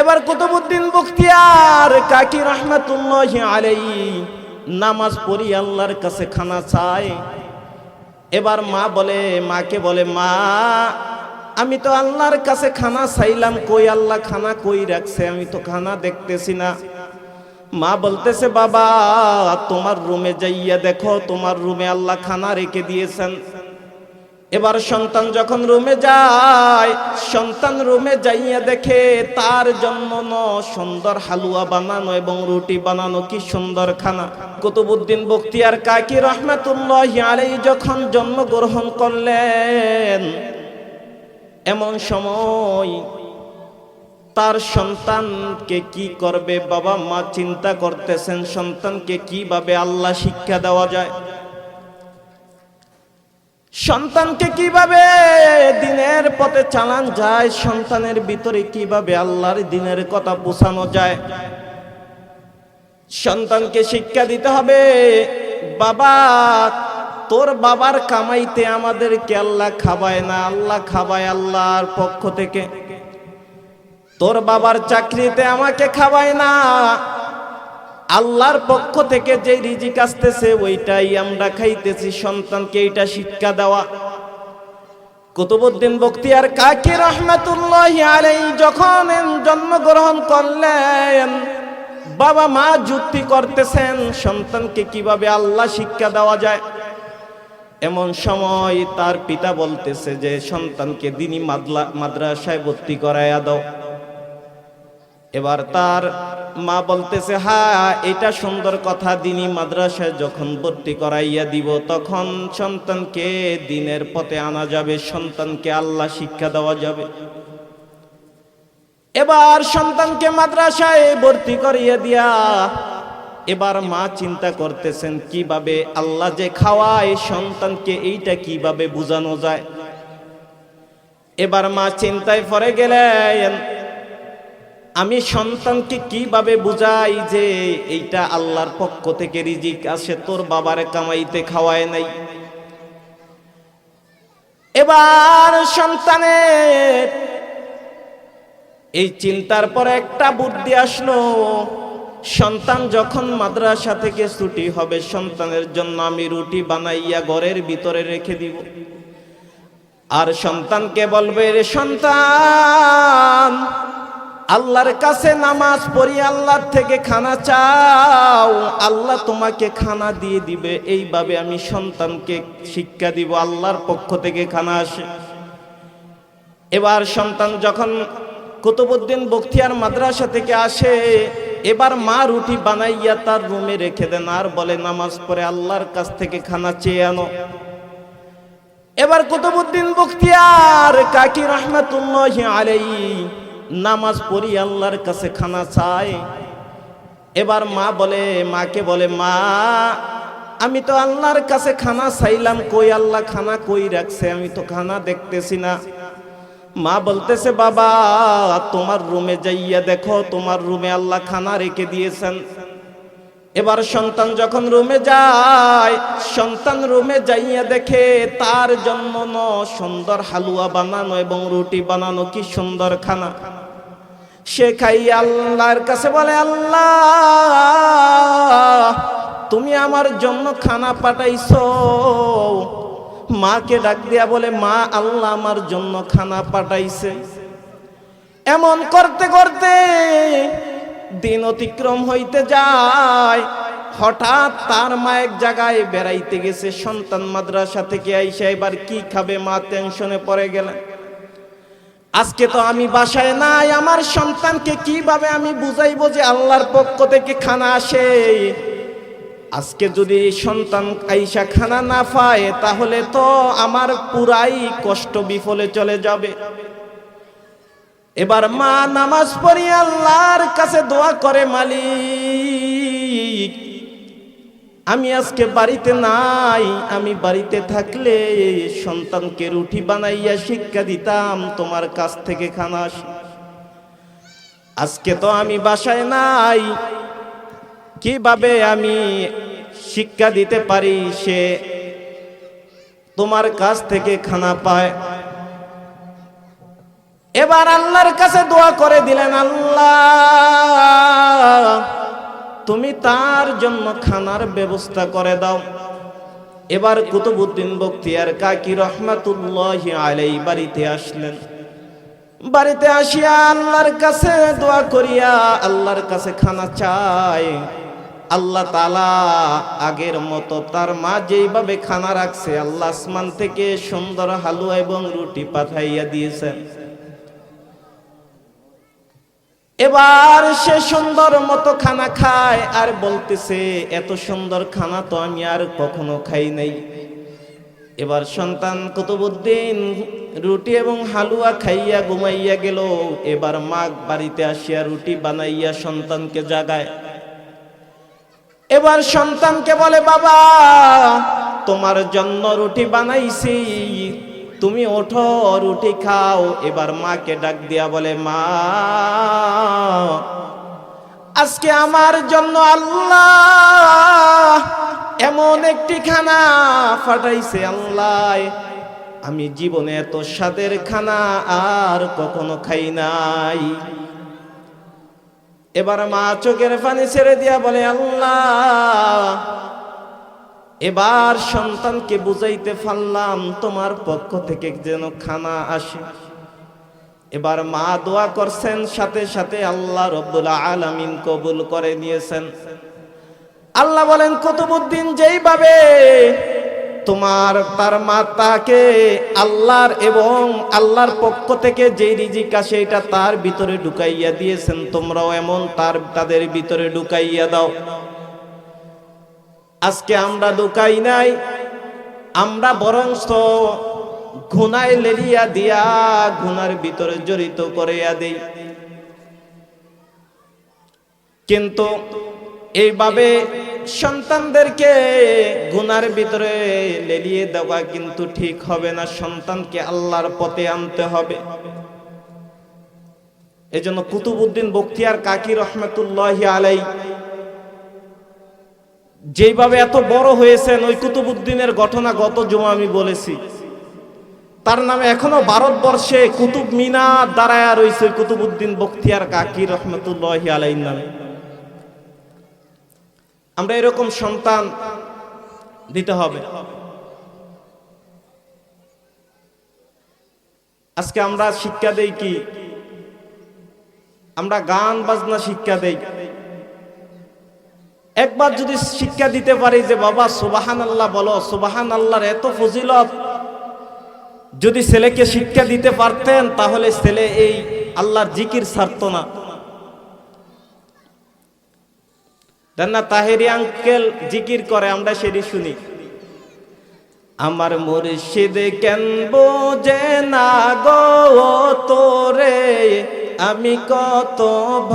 এবার কুতুবুদ্দিন বখতিয়ার, কাকি রহমাতুল্লাহ আলাই নামাজ পড়ি আল্লাহর কাছে খানা চায়। এবার মা বলে, মাকে বলে, মা, আমি তো আল্লাহর কাছে খানা চাইলাম, কই আল্লাহ খানা কই রাখছে? আমি তো খানা দেখতেছি না। মা বলতেছে, বাবা, তোমার রুমে যাইয়া দেখো, তোমার রুমে আল্লাহ খানা রেখে দিয়েছেন। এবার সন্তান যখন রুমে যায়, সন্তান রুমে যাইয়া দেখে তার জন্য সুন্দর হালুয়া বানানো এবং রুটি বানানো কি সুন্দর খানা কুতুবুদ্দিন বখতিয়ার কাকি রহমাতুল্লাহ আলাই যখন জন্মগ্রহণ করলেন, এমন সময় তার সন্তানকে কি করবে, বাবা মা চিন্তা করতেছেন সন্তানকে কীভাবে আল্লাহ শিক্ষা দেওয়া যায়। সন্তানকে কীভাবে দিনের পথে চালান যায়, সন্তানের ভিতরে কীভাবে আল্লাহর দিনের কথা বোঝানো যায়? সন্তানকে শিক্ষা দিতে হবে, বাবা, তোর বাবার কামাইতে আমাদেরকে আল্লাহ খাবায় না, আল্লাহ খাবায় আল্লাহর পক্ষ থেকে। তোর বাবার চাকরিতে আমাকে খাবায় না আল্লাহর পক্ষ থেকে যে রিজিক আসতেছে, ওইটাই আমরা খাইতেছি। সন্তানকে এইটা শিক্ষা দেওয়া। কুতুবুদ্দিন বখতিয়ার কাকি রহমাতুল্লাহ আলাই যখন জন্মগ্রহণ করলেন, বাবা মা যুক্তি করতেছেন, সন্তানকে কীভাবে আল্লাহ শিক্ষা দেওয়া যায়? এমন সময় তার পিতা বলতেছে যে, সন্তানকে দিনই মাদ্রাসায় ভর্তি করাইয়া দাও। এবার তার মা বলতেছে হ্যাঁ এটা সুন্দর কথা দিনী মাদ্রাসায় যখন ভর্তি করাইয়া দিব, তখন সন্তানকে দিনের পথে আনা যাবে, সন্তানকে আল্লাহ শিক্ষা দেওয়া যাবে। এবার সন্তানকে মাদ্রাসায় ভর্তি করিয়ে দিয়া, এবার মা চিন্তা করতেছেন, কীভাবে আল্লাহ যে খাওয়ায়, সন্তানকে এইটা কীভাবে বোঝানো যায়? এবার মা চিন্তায় পরে গেলেন আমি সন্তানকে কীভাবে বুঝাই যে এইটা আল্লাহর পক্ষ থেকে রিজিক আসে তোর বাবার কামাইতে খাওয়ায় নাই? এবার সন্তানের এই চিন্তার পরে একটা বুদ্ধি আসলো, সন্তান যখন মাদ্রাসা থেকে ছুটি হবে, সন্তানের জন্য আমি রুটি বানাইয়া ঘরের ভিতরে রেখে দিব। আর সন্তানকে বলবে, রে সন্তান আল্লাহর কাছে নামাজ পড়ি, আল্লাহর থেকে খানা চাও। আল্লাহ তোমাকে খানা দিয়ে দিবে। এইভাবে আমি সন্তানকে শিক্ষা দিব, আল্লাহর পক্ষ থেকে খানা আসে। এবার সন্তান যখন কুতুবুদ্দিন বখতিয়ার মাদ্রাসা থেকে আসে, এবার মা রুটি বানাইয়া তার রুমে রেখে দেন, আর বলে, নামাজ পড়ে, আল্লাহর কাছ থেকে খানা চেয়ে আনো। এবার কুতুবুদ্দিন বখতিয়ার, কাকি রহমাতুল্লাহ আলাই নামাজ পড়ি আল্লাহর কাছে খানা চাই। এবার মা বলে, মাকে বলে, মা, আমি তো আল্লাহর কাছে খানা চাইলাম, কই আল্লাহ খানা কই রাখছে? আমি তো খানা দেখতেছি না। মা বলতেছে, বাবা, তোমার রুমে যাইয়া দেখো, তোমার রুমে আল্লাহ খানা রেখে দিয়েছেন। এবার সন্তান যখন রুমে যায়, সন্তান রুমে যাইয়া দেখে তার জন্য ন সুন্দর হালুয়া বানানো এবং রুটি বানানো কি সুন্দর খানা। সে খাই আল্লাহর কাছে বলে, আল্লাহ, তুমি আমার জন্য খানা পাঠাইছো। মাকে ডাক দিয়া বলে, মা, আল্লাহ আমার জন্য খানা পাঠাইছে। এমন করতে করতে দিন অতিক্রম হইতে যায়। হঠাৎ তার মা এক জায়গায় বেড়াইতে গেছে, সন্তান মাদ্রাসা থেকে আইসা এবার কি খাবে? মা টেনশনে পড়ে গেলেন। আজকে তো আমি বাসায় নাই, আমার সন্তানকে কীভাবে আমি বুঝাইবো যে আল্লাহর পক্ষ থেকে খানা আসে? আজকে যদি সন্তান আইসা খানা না পায়, তাহলে তো আমার পুরাই কষ্ট বিফলে চলে যাবে। এবার মা নামাজ পড়ি আল্লাহর কাছে দোয়া করে মালিক আমি আজকে বাড়িতে নাই, আমি বাড়িতে থাকলে সন্তানকে রুটি বানাইয়া শিক্ষা দিতাম, তোমার কাছ থেকে খানা আজকে তো আমি বাসায় নাই, কীভাবে আমি শিক্ষা দিতে পারি সে তোমার কাছ থেকে খানা পায়? এবার আল্লাহর কাছে দোয়া করে দিলেন আল্লাহ। তুমি তার জন্য খানার ব্যবস্থা করে দাও। এবার কুতুবুদ্দিন বক্তিয়ার কাকি রহমাতুল্লাহ আলাই বাড়িতে আসলেন। বাড়িতে আসিয়া আল্লাহর কাছে দোয়া করিয়া আল্লাহর কাছে খানা চায় আল্লাহ তালা আগের মতো তার মা যেইভাবে খানা রাখছে, আল্লাহ আসমান থেকে সুন্দর হালুয়া এবং রুটি পাঠাইয়া দিয়েছেন। এবার সে সুন্দর মতো খানা খায় আর বলতেছে, এত সুন্দর খানা তো আমি আর কখনো খাই নাই। এবার সন্তান কুতুবুদ্দিন রুটি এবং হালুয়া খাইয়া ঘুমাইয়া গেল। এবার মা বাড়িতে আসিয়া রুটি বানাইয়া সন্তানকে জাগায়। এবার সন্তানকে বলে, বাবা, তোমার জন্য রুটি বানাইছি। তুমি ওঠো রুটি খাও। এবার মাকে ডাক দিয়া বলে, মা, আজকে আমার জন্য আল্লাহ এমন একটি খানা ফাটাইছে আল্লাহ। আমি জীবনে এত স্বাদের খানা আর কখনো খাই নাই। এবার মা চোখের পানি ছেড়ে দিয়া বলে, আল্লাহ এবার সন্তানকে বুঝাইতে পারলাম, তোমার পক্ষ থেকে যেন খানা আসে। এবার মা দোয়া করছেন, সাথে সাথে আল্লাহ রব্বুল আলামিন কবুল করে নিয়েছেন। আল্লাহ বলেন, কুতুবুদ্দিন, যেইভাবে তোমার, তার মাতাকে আল্লাহর এবং আল্লাহর পক্ষ থেকে যেই রিজিক আসে, এটা তার ভিতরে ঢুকাইয়া দিয়েছেন। তোমরাও এমন তার, তাদের ভিতরে ঢুকাইয়া দাও। আজকে আমরা লুকাই নাই। আমরা বরংস ঘুনায় লেলিয়া দিয়া ঘুনার ভিতরে জড়িত করিয়া দেই। কিন্তু এইভাবে সন্তানদেরকে গুনার ভিতরে লেলিয়ে দেওয়া কিন্তু ঠিক হবে না। সন্তানকে আল্লাহর পথে আনতে হবে। এজন্য কুতুবুদ্দিন বক্তিয়ার কাকি রহমতুল্লাহ আলাই যেইভাবে এত বড় হয়েছেন, ওই কুতুবুদ্দিনের ঘটনা গত জমা আমি বলেছি। তার নামে এখনও ভারতবর্ষে কুতুব মিনার দাঁড়ায় রয়েছে কুতুবুদ্দিন বক্তিয়ার কাকি রহমতুল্লাহ আলাই নামে। আমরা এরকম সন্তান দিতে হবে। আজকে আমরা শিক্ষা দেই কি? আমরা গান বাজনা শিক্ষা দেই। একবার যদি শিক্ষা দিতে পারি যে, বাবা সুবাহান আল্লাহ বলো সুবাহান আল্লাহর এত ফজিলত। যদি ছেলেকে শিক্ষা দিতে পারতেন, তাহলে ছেলে এই আল্লাহর জিকির ছাড়তো না। দেন না, তাহেরি আঙ্কেল জিকির করে, আমরা সেটি শুনি। আমার মুর্শিদ কেন বোঝে না গো তোরে? আমি কত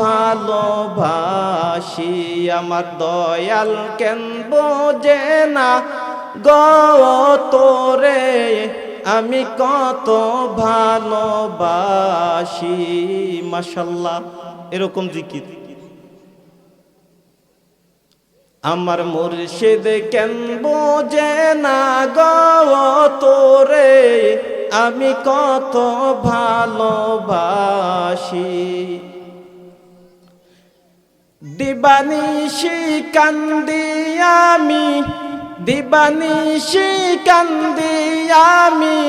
ভালোবাসি, আমার দয়াল কেন বোঝে না? তোরে, আমি কত ভালোবাসি মাসাল্লাহ এরকম জিকির। আমার মুর্শিদ কেন বোঝে না? গো তোরে আমি কত ভালোবাসি। দিবানিশি কান্দি আমি, দিবানিশি কান্দি আমি,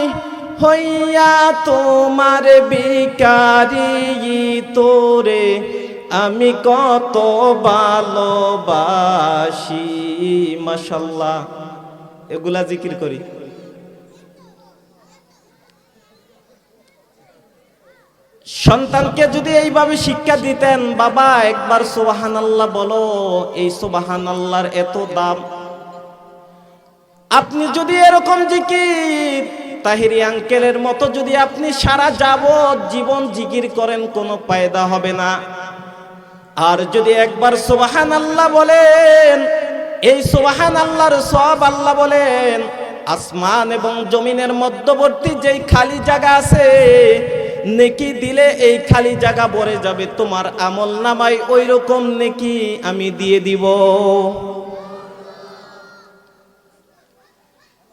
হইয়া তোমার বিকারি তোরে আমি কত ভালোবাসি মাসাল্লাহ এগুলা জিকির করি। সন্তানকে যদি এইভাবে শিক্ষা দিতেন, বাবা, একবার সুবাহান আল্লাহ বলো, এই সুবাহান আল্লাহর এত দাম। আপনি যদি এরকম জিকির, তাহিরি আঙ্কেলের মতো যদি আপনি সারা যাবৎ জীবন জিকির করেন, কোনো পায়দা হবে না। আর যদি একবার সুবাহান আল্লাহ বলেন, এই সুবাহান আল্লাহর সব আল্লাহ বলেন, আসমান এবং জমিনের মধ্যবর্তী যেই খালি জায়গা আছে নেকি দিলে এই খালি জায়গা ভরে যাবে। তোমার আমল নামাই ওই রকম নেকি আমি দিয়ে দিব।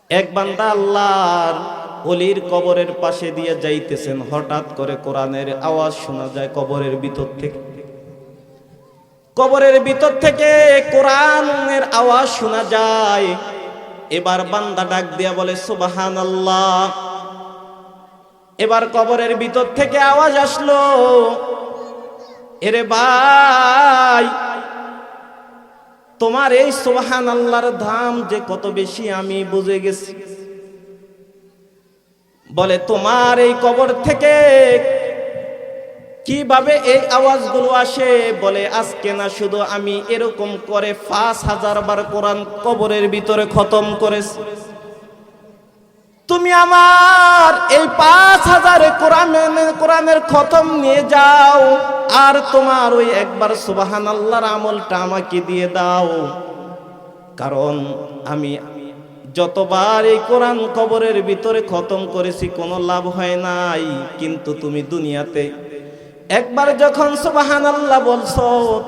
এক বান্দা আল্লাহর অলির কবরের পাশে দিয়ে যাইতেছেন, হঠাৎ করে কোরআনের আওয়াজ শোনা যায় কবরের ভিতর থেকে। কবরের ভিতর থেকে কোরআনের আওয়াজ শোনা যায়। এবার বান্দা ডাক দিয়া বলে সুবাহান আল্লাহ এবার কবরের ভিতর থেকে আওয়াজ আসলো। এরে ভাই, তোমার এই সোহান আল্লাহর ধাম যে কত বেশি আমি বুঝে গেছি। বলে, তোমার এই কবর থেকে কীভাবে এই আওয়াজগুলো আসে? বলে, আজকে না শুধু আমি এরকম করে পাঁচ হাজার বার কোরআন কবরের ভিতরে খতম করেছি। তুমি আমার এই পাঁচ হাজারে কোরআনের কোরআনের খতম নিয়ে যাও। আর তোমার ওই একবার সুবাহান আল্লাহর আমলটা আমাকে দিয়ে দাও। কারণ আমি যতবার এই কোরআন কবরের ভিতরে খতম করেছি, কোনো লাভ হয় নাই। কিন্তু তুমি দুনিয়াতে একবার যখন সুবাহান আল্লাহ বলছো,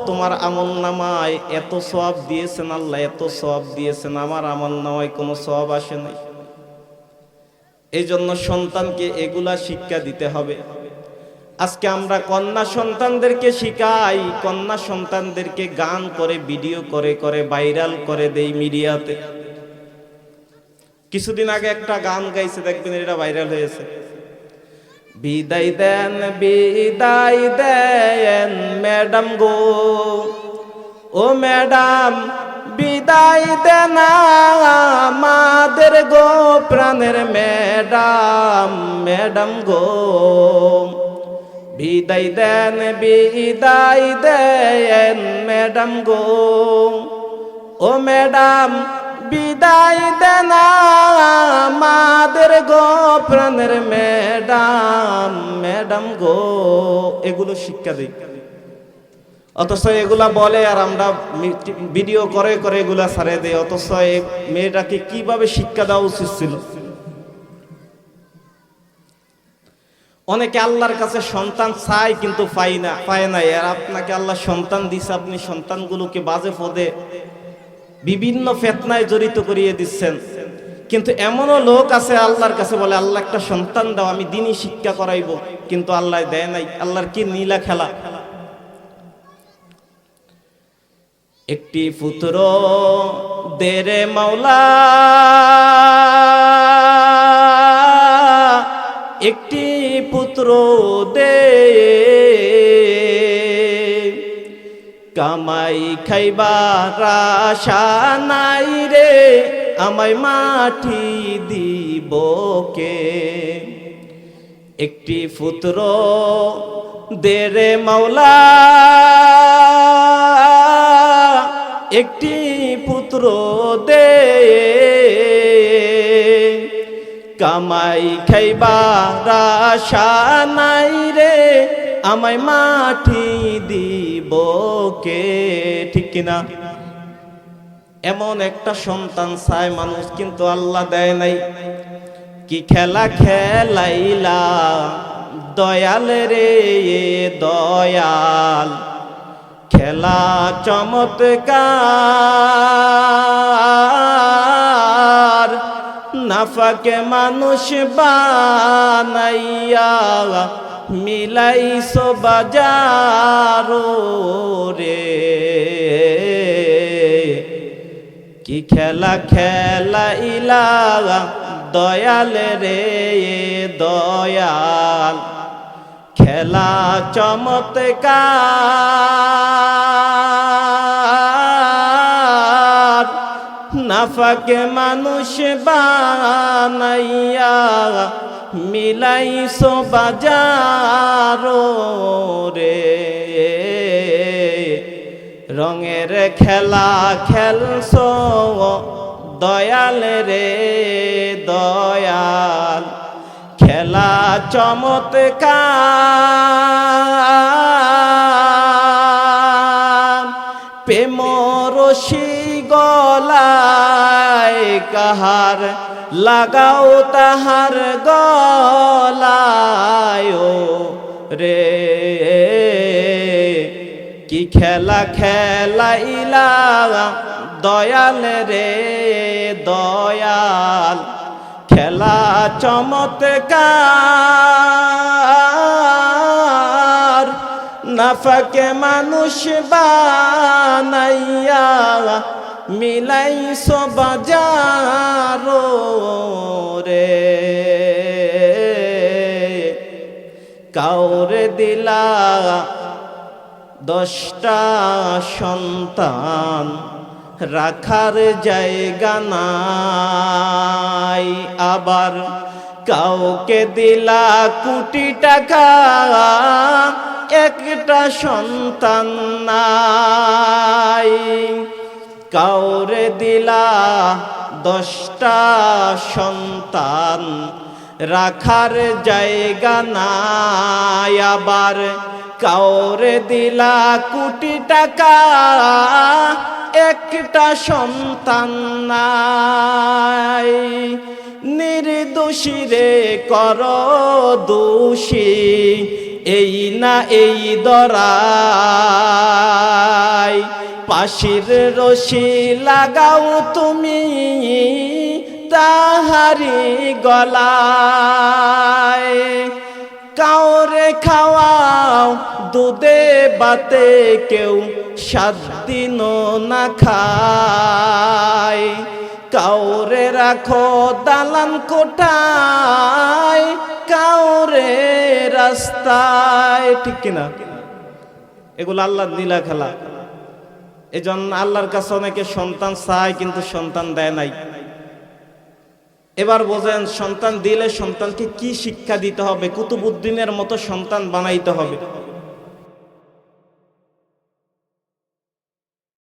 তোমার আমল নামায় এত সব দিয়েছেন আল্লাহ, এত সব দিয়েছেন, আমার আমল নামায় কোনো সব আসে নাই। এই জন্য সন্তানকে এগুলা শিক্ষা দিতে হবে। আজকে আমরা কন্যা সন্তানদেরকে শিখাই, কন্যা সন্তানদেরকে গান করে, ভিডিও করে করে, ভাইরাল করে দেই মিডিয়াতে। কিছুদিন আগে একটা গান গাইছে, দেখবেন এটা ভাইরাল হয়েছে। বিদায় দেন বিদায় দেন, ম্যাডাম গো। ও ম্যাডাম বিদায় দেন আমাদের গো প্রাণের ম্যাডাম ম্যাডাম গো। বিদায় দেন বিদায় দেন, ম্যাডাম গো। ও ম্যাডাম, বিদায় দেন আমাদের গো প্রাণের ম্যাডাম ম্যাডাম গো। এগুলো শিক্ষা দিই অথচ এগুলা বলে আর আমরা ভিডিও করে করে এগুলা সারে দেয় অথচ এই মেয়েটাকে কীভাবে শিক্ষা দেওয়া উচিত ছিল? অনেকে আল্লাহর কাছে সন্তান চায় কিন্তু পাই না, পায় না আর আপনাকে আল্লাহ সন্তান দিছে, আপনি সন্তানগুলোকে বাজে পদে বিভিন্ন ফেতনায় জড়িত করিয়ে দিচ্ছেন। কিন্তু এমনও লোক আছে আল্লাহর কাছে বলে, আল্লাহ একটা সন্তান দাও, আমি দিনই শিক্ষা করাইব। কিন্তু আল্লাহ দেয় নাই। আল্লাহর কি নীলা খেলা? একটি পুত্র দেরে মাওলা। একটি পুত্র দে। কামাই খাইবার আশা নাই রে, আমায় মাটি দিব কে? একটি পুত্র দেরে মাওলা। একটি পুত্র দে। কামাই খাইবার আশা নাই রে, আমায় মাটি দিব কে? ঠিক কিনা? এমন একটা সন্তান চায় মানুষ, কিন্তু আল্লাহ দেয় নাই। কি খেলা খেলাইলা দয়াল রে দয়াল। খেলা চমৎকার। নাফাকে মানুষ বানাইয়া মিলাইছো বাজারো রে। কি খেলা খেলা ইলা দয়াল রে দয়াল। খেলা চমৎকার। নাফাকে মানুষ বানাইয়া মিলাইছো বাজারো রে। রঙের খেলা খেলছো দয়াল রে দয়াল। খেলা চমৎকার। প্রেম রশি গলায় কাহার, লাগাও তাহার গলায়। রে, কি খেলা খেলাইলা, দয়াল রে, দয়াল। খেলা চমৎকার। নাফাকে মানুষ বানাইয়া মিলাইছ বাজারো রে। কাউরে দিলা দশটা সন্তান রাখার জায়গা নাই। আবার কাউকে দিলা কোটি টাকা, একটা সন্তান নাই। কাউরে দিলা দশটা সন্তান, রাখার জায়গা নাই। আবার কাউরে দিলা কোটি টাকা একটা সন্তান নাই। নির্দোষী রে কর দোষী, এই না এই দরাই। পাশির রশি লাগাও তুমি তাহারি গলায়। কাউরে খাওয়াও, দুধে বাতে কেউ সাত দিন না খায়। কাউরে রাখো দালান কোঠায় কাউরে রাস্তায়। ঠিক কিনা? এগুলো আল্লাহ নীলা খেলা। এই জন্য আল্লাহর কাছে অনেকে সন্তান চায়, কিন্তু সন্তান দেয় নাই। এবার বোঝেন সন্তান দিলে সন্তানকে কি শিক্ষা দিতে হবে? কুতুবুদ্দিনের মতো সন্তান বানাইতে হবে।